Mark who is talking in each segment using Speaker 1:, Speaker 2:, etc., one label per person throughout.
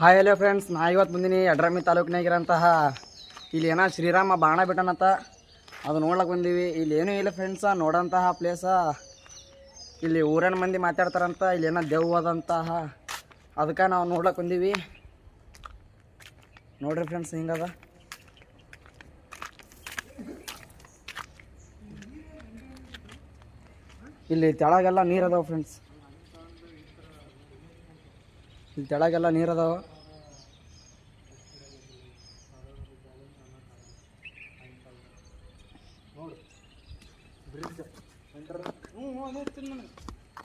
Speaker 1: Hi hello friends ನಾ ಇವತ್ತು ಬಂದಿನಿ ಯಡ್ರಮಿ ತಾಲೂಕಿನಾಗಿರೋಂತಹ ಇಲ್ಲಿ ಏನೋ ಶ್ರೀರಾಮ ಬಾಣ ಬಿಟ್ಟನಂತ ಅದು ನೋಡ್ಲಕ್ಕೆ ಬಂದೀವಿ. ಇಲ್ಲಿ ಏನೂ ಇಲ್ಲ ಫ್ರೆಂಡ್ಸ ನೋಡೋಂತಹ ಪ್ಲೇಸ ಇಲ್ಲಿ ಊರಿನ ಮಂದಿ ಮಾತಾಡ್ತಾರಂತ. ಇಲ್ಲಿ ಏನೋ ದೆವ್ವಾದಂತಹ ಅದಕ್ಕೆ ನಾವು ನೋಡ್ಲಕ್ಕೆ ಬಂದೀವಿ. ನೋಡ್ರಿ ಫ್ರೆಂಡ್ಸ್ ಹಿಂಗದ? ಇಲ್ಲಿ ತೆಳಗೆಲ್ಲ ನೀರು ಅದಾವ ಫ್ರೆಂಡ್ಸ್ ಇಲ್ಲಿ ತೆಳಗೆಲ್ಲ ನೀರು ಅದಾವ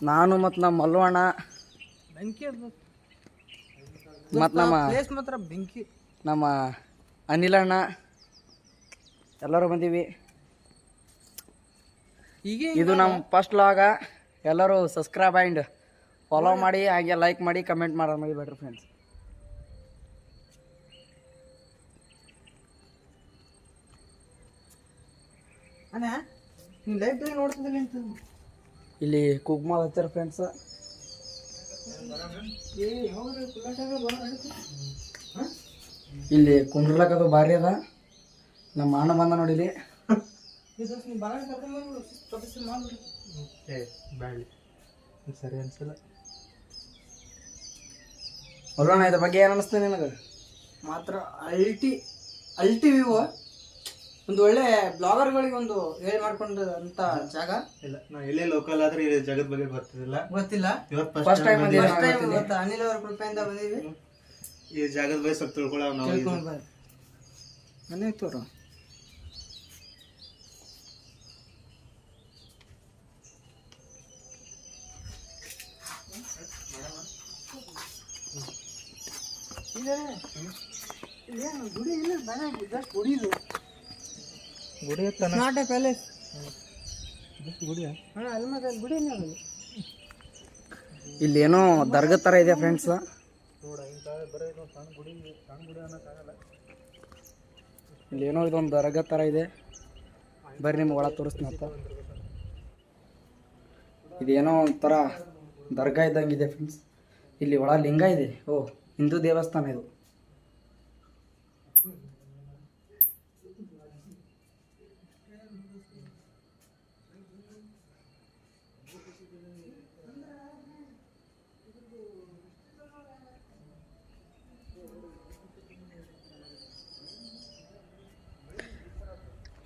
Speaker 1: ನಾನು ಮತ್ತು ನಮ್ಮ ಮಲ್ವಣ್ಣ.
Speaker 2: ಬೆಂಕಿ
Speaker 1: ಮತ್ತು ನಮ್ಮ
Speaker 2: ಪ್ಲೇಸ್ ಮಾತ್ರ ಬೆಂಕಿ.
Speaker 1: ನಮ್ಮ ಅನಿಲಣ್ಣ. ಎಲ್ಲರೂ ಬಂದೀವಿ.
Speaker 2: ಈಗ
Speaker 1: ಇದು ನಮ್ಮ ಫಸ್ಟ್ ಲಾಗ ಎಲ್ಲರೂ ಸಬ್ಸ್ಕ್ರೈಬ್ ಆ್ಯಂಡ್ ಫಾಲೋ ಮಾಡಿ ಹಾಗೆ ಲೈಕ್ ಮಾಡಿ ಕಮೆಂಟ್ ಮಾಡೋದು ಮರಿಬೇಡ್ರಿ ಫ್ರೆಂಡ್ಸ್
Speaker 2: ಅಣ್ಣ ನೀನು ಲೈಬ್ರರಿ ನೋಡ್ತಿದ್ದಿಲ್ಲ ಅಂತ
Speaker 1: ಇಲ್ಲಿ ಕುಗ್ಮಾಲ್ ಹಚ್ಚಾರ ಫ್ರೆಂಡ್ಸ್ ಇಲ್ಲಿ ಕುಂಡ್ರಲಕ್ಕದು ಭಾರಿ ಅದ. ನಮ್ಮ ಅಣ್ಣ ಬಂದ ನೋಡಿಲಿ
Speaker 2: ಸರಿ ನೀವು
Speaker 1: ಅಲ್ಲೋಣ ಇದ್ರ ಬಗ್ಗೆ ಏನು ಅನಿಸ್ತದೆ ನಿನಗೆ?
Speaker 2: ಮಾತ್ರ ಅಲ್ಟಿ ಅಲ್ಟಿ ವ್ಯೂ ಒಂದು ಒಳ್ಳೆ ಬ್ಲಾಗರ್ಗಳಿಗೆ ಒಂದು ಹೇಳಿ ಮಾಡ್ಕೊಂಡಂತ ಅಂತ ಜಾಗ.
Speaker 3: ಇಲ್ಲ ನಾ ಎಲ್ಲೇ ಲೋಕಲ್ ಆದ್ರೆ ಈ ಜಗದ ಬಗ್ಗೆ ಗೊತ್ತಿಲ್ಲ
Speaker 2: ಗೊತ್ತಿಲ್ಲ.
Speaker 3: ಇವತ್ತು
Speaker 1: ಫಸ್ಟ್ ಟೈಮ್ ಬಂದಿದ್ದೀವಿ
Speaker 2: ಫಸ್ಟ್ ಟೈಮ್ ಇವತ್ತು ಅನಿಲ್ ಅವರ ಕೃಪೆಯಿಂದ ಬಂದೀವಿ
Speaker 3: ಈ ಜಾಗದ ಬಗ್ಗೆ ಸ್ವಲ್ಪ ತಿಳ್ಕೊಳ್ಳೋ ನಾವು.
Speaker 2: ತಿಳ್ಕೊಂಡು
Speaker 1: ಮನೆ ತೋರು.
Speaker 2: ಗುಡಿ ಇಲ್ಲ? ಬೇರೆ ಜಸ್ಟ್ ಗುಡಿ ಇದು.
Speaker 3: ಗುಡಿ ಹತ್ತನ
Speaker 2: ನಾಟ್ ಎ ಪ್ಯಾಲೇಸ್.
Speaker 3: ಗುಡಿ
Speaker 2: ಹಾಂ ಅಲ್ಲಿ ಮತ್ತೆ ಗುಡಿ ಇಲ್ಲ.
Speaker 1: ಇಲ್ಲಿ ಏನೋ ದರ್ಗಾ ಥರ ಇದೆ ಫ್ರೆಂಡ್ಸ್ ಇಲ್ಲಿ ಏನೋ ಇದೊಂದು ದರ್ಗಾ ಥರ ಇದೆ. ಬರ್ರಿ ನಿಮ್ಗೆ ಒಳ ತೋರಿಸ್ತೀನಿ ಅಂತ ಇದೇನೋ ಒಂಥರ ದರ್ಗಾ ಇದ್ದಂಗೆ ಇದೆ ಫ್ರೆಂಡ್ಸ್ ಇಲ್ಲಿ ಒಳ ಲಿಂಗ ಇದೆ. ಓ. ಹಿಂದೂ ದೇವಸ್ಥಾನ ಇದು.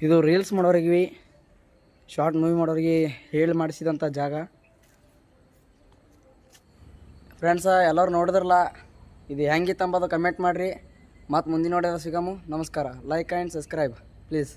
Speaker 1: ಇದು ರೀಲ್ಸ್ ಮಾಡೋರಿಗೆ ಶಾರ್ಟ್ ಮೂವಿ ಮಾಡೋರಿಗೆ ಹೇಳಿ ಮಾಡಿಸಿದಂಥ ಜಾಗ. ಫ್ರೆಂಡ್ಸ ಎಲ್ಲರೂ ನೋಡಿದ್ರಲ್ಲ? ಇದು ಹೆಂಗಿತ್ತು ಅಂಬೋದು ಕಮೆಂಟ್ ಮಾಡಿರಿ. ಮತ್ತು ಮುಂದಿನ ನೋಡಿದ್ರೆ ಸಿಗಮು. ನಮಸ್ಕಾರ. Like and subscribe please